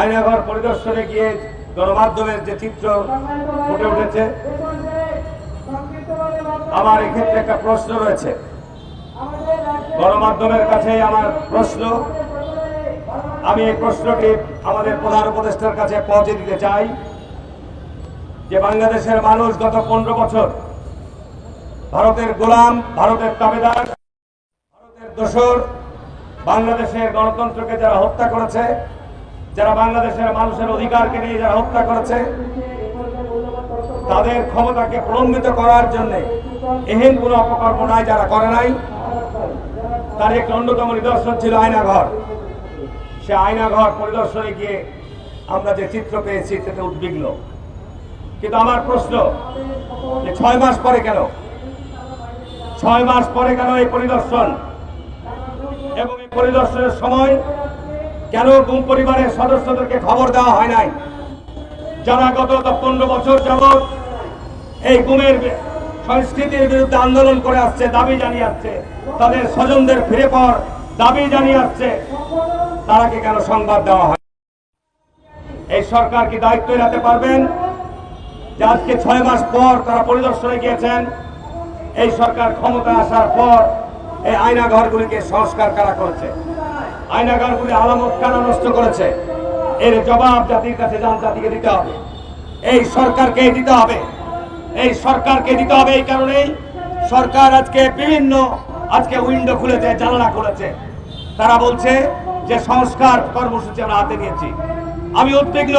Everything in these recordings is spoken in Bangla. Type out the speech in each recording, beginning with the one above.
আয়নাঘর পরিদর্শনে গিয়ে গণমাধ্যমের যে চিত্র ফুটে উঠেছে, আমার এক্ষেত্রে একটা প্রশ্ন রয়েছে। গণমাধ্যমের কাছে আমার প্রশ্ন। আমি এই প্রশ্নটি আমাদের প্রধান উপদেষ্টার কাছে পৌঁছে দিতে চাই যে বাংলাদেশের মানুষ গত পনেরো বছর ভারতের গোলাম, ভারতের তাবেদার দোসর বাংলাদেশের গণতন্ত্রকে যারা হত্যা করেছে, যারা বাংলাদেশের মানুষের অধিকারকে নিয়ে যারা হত্যা করেছে, তাদের ক্ষমতাকে প্রলম্বিত করার জন্য এহেন কোনো অপকর্ম নাই যারা করে নাই। তার একটি অন্যতম নিদর্শন ছিল আয়নাঘর। সে আয়নাঘর পরিদর্শনে গিয়ে আমরা যে চিত্র পেয়েছি, সেটা উদ্বিগ্ন। কিন্তু আমার প্রশ্ন, যে ছয় মাস পরে কেন? ছয় মাস পরে কেন এই পরিদর্শন? পরিদর্শনের সময় কেন গুম পরিবারের সদস্যদেরকে খবর দেওয়া হয় নাই? যারা গত পনেরো বছর যাবৎ এই গুমের সংস্কৃতির বিরুদ্ধে আন্দোলন করে আসছে, দাবি জানিয়ে আসছে, তাদের স্বজনদের ফিরে পাওয়ার দাবি জানিয়ে আসছে তারাকে কেন সংবাদ দেওয়া হয়? এই সরকার কি দায়িত্ব এড়াতে পারবেন? যে আজকে ছয় মাস পর তারা পরিদর্শনে গিয়েছেন, এই সরকার ক্ষমতা আসার পর এই আয়নাঘরগুলিকে সংস্কার করা করেছে? আয়নাঘরগুলি আলামত কারা নষ্ট করেছে? এর জবাব জাতির কাছে যান জাতিকে দিতে হবে। এই সরকারকে দিতে হবে। এই সরকারকে দিতে হবে এই কারণেই সরকার আজকে বিভিন্ন, আজকে উইন্ডো খুলেছে, জানালা খুলেছে। তারা বলছে যে সংস্কার কর্মসূচি আমরা হাতে নিয়েছি। আমি উদ্বিগ্ন।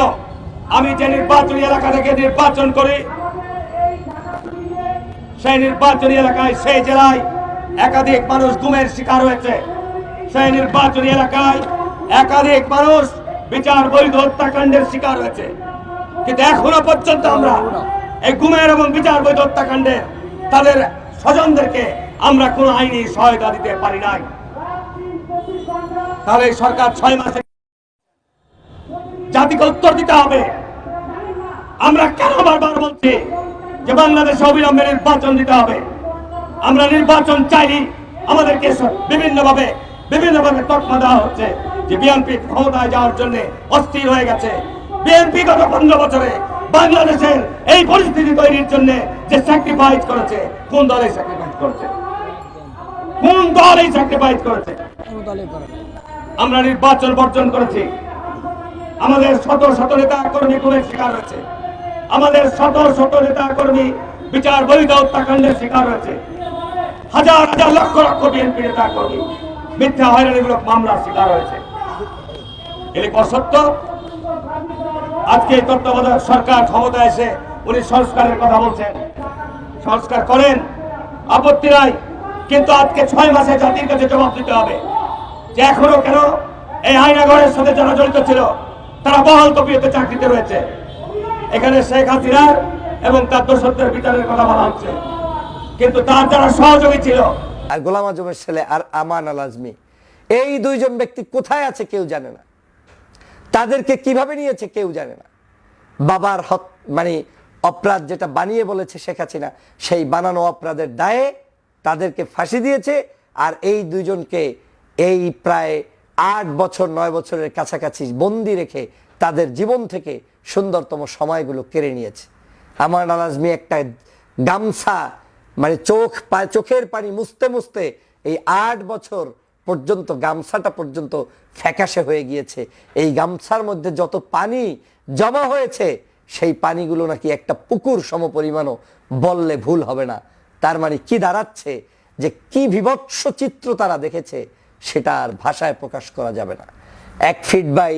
আমি যে নির্বাচনী এলাকা থেকে নির্বাচন করি, সেই নির্বাচনী এলাকায়, সেই জেলায় একাধিক মানুষ গুমের শিকার হয়েছে। সেই নির্বাচনী এলাকায় একাধিক মানুষ বিচার বৈধ হত্যাকাণ্ডের শিকার হয়েছে। কিন্তু এখনও পর্যন্ত আমরা এই গুমের এবং বিচার বৈধ হত্যাকাণ্ডে তাদের স্বজনদেরকে আমরা কোনো আইনি সহায়তা দিতে পারি নাই। তাহলে সরকার ছয় মাসে জাতিকে উত্তর দিতে হবে। আমরা কেন বারবার বলছি যে বাংলাদেশে অবিলম্বে নির্বাচন দিতে হবে? আমরা নির্বাচন চাইনি। আমাদেরকে বিভিন্ন ভাবে বিভিন্ন ভাবে তকমা দেওয়া হচ্ছে যে বিএনপি ক্ষমতায় যাওয়ার জন্য অস্থির হয়ে গেছে। বিএনপি গত পনেরো বছরে বাংলাদেশের এই পরিস্থিতি তৈরির জন্য যে স্যাক্রিফাইস করেছে, কোন দল স্যাক্রিফাইস করেছে? কোন দল এই স্যাক্রিফাইস করেছে? আমরা নির্বাচন বর্জন করেছি। আমাদের শত শত নেতা কর্মী গুণের শিকার হয়েছে। আমাদের শত শত নেতা কর্মী বিচার বৈধ হত্যাকাণ্ডের শিকার হয়েছে। হাজার হাজার লক্ষ লক্ষ বিএনপি নেতা কর্মী মিথ্যা হয়রানিমূলক মামলার শিকার হয়েছে। এলি অসত্য আজকে তত্ত্বাবধায়ক সরকার ক্ষমতা এসে উনি সংস্কারের কথা বলছেন। সংস্কার করেন, আপত্তি নাই, কিন্তু আজকে ছয় মাসে জাতির কাছে জবাব দিতে হবে যে এখনও কেন এই আয়নাঘরের সাথে যারা জড়িত ছিল, তারা বহাল তবিয়তে চাকরিতে রয়েছে। এখানে শেখ হাসিনার এবং তার দোষত্বের বিচারের কথা বলা হচ্ছে। কিন্তু তার যারা সহযোগী ছিল। আর গোলাম আজমের ছেলে আর আমান আল আজমি, এই দুইজন ব্যক্তি কোথায় আছে কেউ জানে না। তাদেরকে কীভাবে নিয়েছে কেউ জানে না। বাবার হক মানে অপরাধ যেটা বানিয়ে বলেছে শেখ হাসিনা, সেই বানানো অপরাধের দায়ে তাদেরকে ফাঁসি দিয়েছে আর এই দুইজনকে এই প্রায় আট বছর, নয় বছরের কাছাকাছি বন্দি রেখে তাদের জীবন থেকে সুন্দরতম সময়গুলো কেড়ে নিয়েছে। আমার আলাজমি একটা গামছা মানে চোখ চোখের পানি মুছতে মুছতে এই আট বছর পর্যন্ত, গামছাটা পর্যন্ত ফ্যাকাশে হয়ে গিয়েছে। এই গামছার মধ্যে যত পানি জমা হয়েছে, সেই পানিগুলো নাকি একটা পুকুর সমপরিমাণও বললে ভুল হবে না। তার মানে কি দাঁড়াচ্ছে? যে কি বিভৎস চিত্র তারা দেখেছে, সেটা আর ভাষায় প্রকাশ করা যাবে না। এক ফিট বাই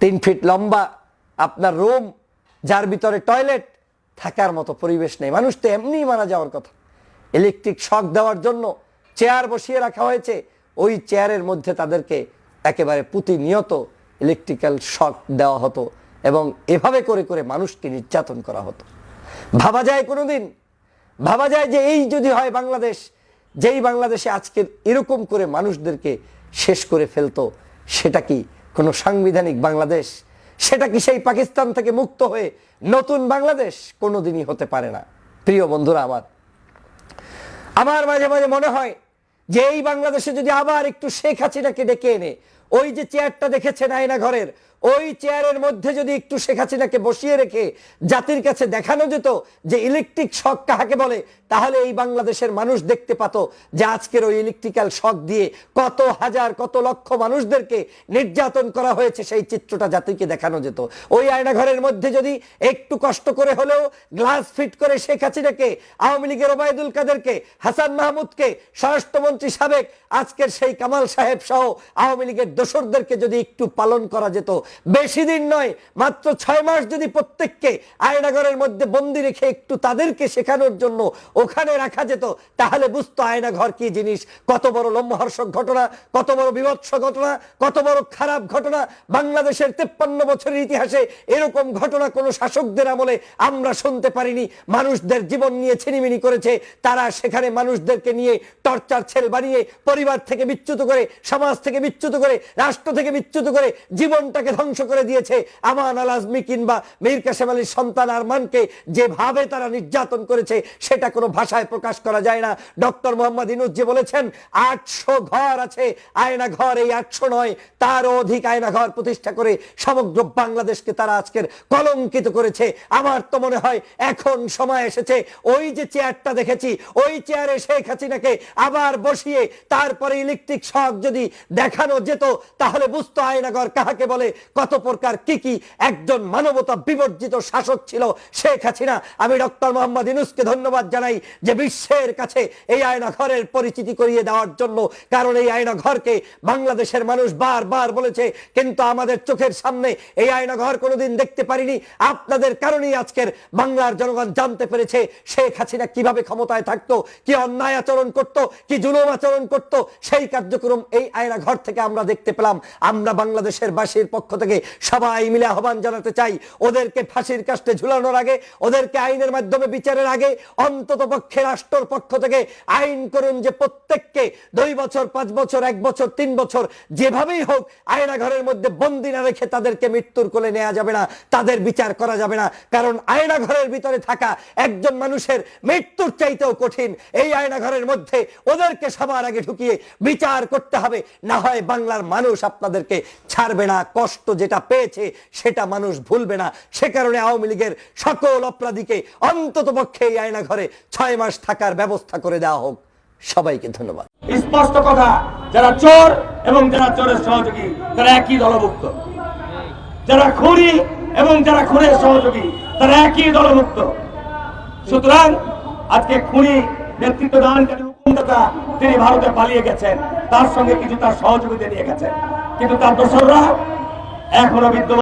তিন ফিট লম্বা আপনার রুম, যার ভিতরে টয়লেট, থাকার মতো পরিবেশ নেই। মানুষ তো এমনিই মারা যাওয়ার কথা। ইলেকট্রিক শক দেওয়ার জন্য চেয়ার বসিয়ে রাখা হয়েছে। ওই চেয়ারের মধ্যে তাদেরকে একেবারে প্রতিনিয়ত ইলেকট্রিক্যাল শক দেওয়া হতো এবং এভাবে করে করে মানুষকে নির্যাতন করা হতো। ভাবা যায় কোনোদিন? ভাবা যায় যে এই যদি হয় বাংলাদেশ, যেই বাংলাদেশে আজকে এরকম করে মানুষদেরকে শেষ করে ফেলতো, সেটা কি কোনো সাংবিধানিক বাংলাদেশ? সেটা কি সেই পাকিস্তান থেকে মুক্ত হয়ে নতুন বাংলাদেশ? কোনোদিনই হতে পারে না। প্রিয় বন্ধুরা আমার আমার মাঝে মাঝে মনে হয় যে এই বাংলাদেশে যদি আবার একটু শেখ হাসিনাকে ডেকে এনে, ওই যে চেয়ারটা দেখেছেন আয়না ঘরের ওই চেয়ারের মধ্যে যদি একটু শেখ হাসিনাকে বসিয়ে রেখে জাতির কাছে দেখানো যেত যে ইলেকট্রিক শক কাহাকে বলে, তাহলে এই বাংলাদেশের মানুষ দেখতে পাত যে আজকের ওই ইলেকট্রিক্যাল শক দিয়ে কত হাজার, কত লক্ষ মানুষদেরকে নির্যাতন করা হয়েছে, সেই চিত্রটা জাতিকে দেখানো যেত। ওই আয়নাঘরের মধ্যে যদি একটু কষ্ট করে হলেও গ্লাস ফিট করে শেখ হাসিনাকে, আওয়ামী লীগের ওবায়দুল কাদেরকে, হাসান মাহমুদকে, স্বরাষ্ট্রমন্ত্রী সাবেক আজকের সেই কামাল সাহেব সহ আওয়ামী লীগের দোসরদেরকে যদি একটু পালন করা যেত বেশি দিন নয়, মাত্র ছয় মাস যদি প্রত্যেককে আয়নাঘরের মধ্যে বন্দি রেখে একটু তাদেরকে শেখানোর জন্য ওখানে রাখা যেত, তাহলে বুঝতো আয়নাঘর কি জিনিস। কত বড় লম্বহর্ষক ঘটনা, কত বড় বিভৎস ঘটনা, কত বড় খারাপ ঘটনা। বাংলাদেশের তেপ্পান্ন বছরের ইতিহাসে এরকম ঘটনা কোনো শাসকদের আমলে আমরা শুনতে পারিনি। মানুষদের জীবন নিয়ে ছিনিমিনি করেছে। তারা সেখানে মানুষদেরকে নিয়ে টর্চার ছেল বানিয়ে পরিবার থেকে বিচ্যুত করে, সমাজ থেকে বিচ্যুত করে, রাষ্ট্র থেকে বিচ্যুত করে জীবনটাকে ধ্বংস করে দিয়েছে। আমান আল আজমি কিংবা মীর কাসেম আলীর সন্তান আরমানকে যেভাবে তারা নির্যাতন করেছে, সেটা কোনো ভাষায় প্রকাশ করা যায় না। ডক্টর মোহাম্মদ ইনুজ যে বলেছেন, আটশো ঘর আছে, আয়না ঘর এই আটশো নয়, তারও অধিক আয়না ঘর প্রতিষ্ঠা করে সমগ্র বাংলাদেশকে তারা আজকের কলঙ্কিত করেছে। আমার তো মনে হয় এখন সময় এসেছে, ওই যে চেয়ারটা দেখেছি, ওই চেয়ারে শেখ হাসিনাকে আবার বসিয়ে তারপরে ইলেকট্রিক শখ যদি দেখানো যেত, তাহলে বুঝতো আয়নাগর কাহাকে বলে কত প্রকার কি কি একজন মানবতা বিবর্জিত শাসক ছিল শেখ হাসিনা। আমি ডক্টর মোহাম্মদ ইনুসকে ধন্যবাদ জানাই যে বিশ্বের কাছে এই আয়না ঘরের পরিচিতি করিয়ে দেওয়ার জন্য, কারণ এই আয়না ঘরকে বাংলাদেশের মানুষ বারবার বলেছে, কিন্তু আমাদের চোখের সামনে এই আয়না ঘর কোনোদিন দেখতে পারিনি। আপনাদের কারণেই আজকের বাংলার জনগণ জানতে পেরেছে শেখ হাসিনা কীভাবে ক্ষমতায় থাকতো, কি অন্যায় আচরণ করত, কি জুলুম আচরণ করত। সেই কার্যক্রম এই আয়না ঘর থেকে আমরা দেখতে পেলাম। আমরা বাংলাদেশের বাসীর পক্ষ থেকে সবাই মিলে আহ্বান জানাতে চাই। ওদেরকে ফাঁসির কাস্টে ঝুলানোর আগে, ওদেরকে আইনের মাধ্যমে বিচারের আগে, অন্তত পক্ষে রাষ্ট্রের পক্ষ থেকে আইন করুন যে প্রত্যেককে দুই বছর, পাঁচ বছর, এক বছর, তিন বছর, যেভাবেই হোক আয়না ঘরের মধ্যে বন্দি না রেখে তাদেরকে মৃত্যুর কোলে নেওয়া যাবে না, তাদের বিচার করা যাবে না। কারণ আয়না ঘরের ভিতরে থাকা একজন মানুষের মৃত্যুর চাইতেও কঠিন। এই আয়না ঘরের মধ্যে ওদেরকে সবার আগে ঢুকিয়ে বিচার করতে হবে। না হয় বাংলার মানুষ আপনাদেরকে ছাড়বে না, কষ্ট যেটা পেয়েছে, সেটা মানুষ ভুলবে না। সে কারণে আওয়ামী লীগের সকল অপরাধীকে অন্তত পক্ষে এই আয়না ঘরে ছয় মাস থাকার ব্যবস্থা করে দেওয়া হোক। সবাইকে ধন্যবাদ। স্পষ্ট কথা, যারা চোর এবং যারা চোরের সহযোগী, তারা একই দলভুক্ত। যারা খুনি এবং যারা খুনের সহযোগী, তারা একই দলভুক্ত। সুতরাং আজকে খুনি নেতৃত্ব দানকারী হুকুমদাতা তিনি ভারতে পালিয়ে গেছেন, তার সঙ্গে কিছু তার সহযোগিতা নিয়ে গেছেন। কিন্তু তার দোসররা এখনও বিদ্যমান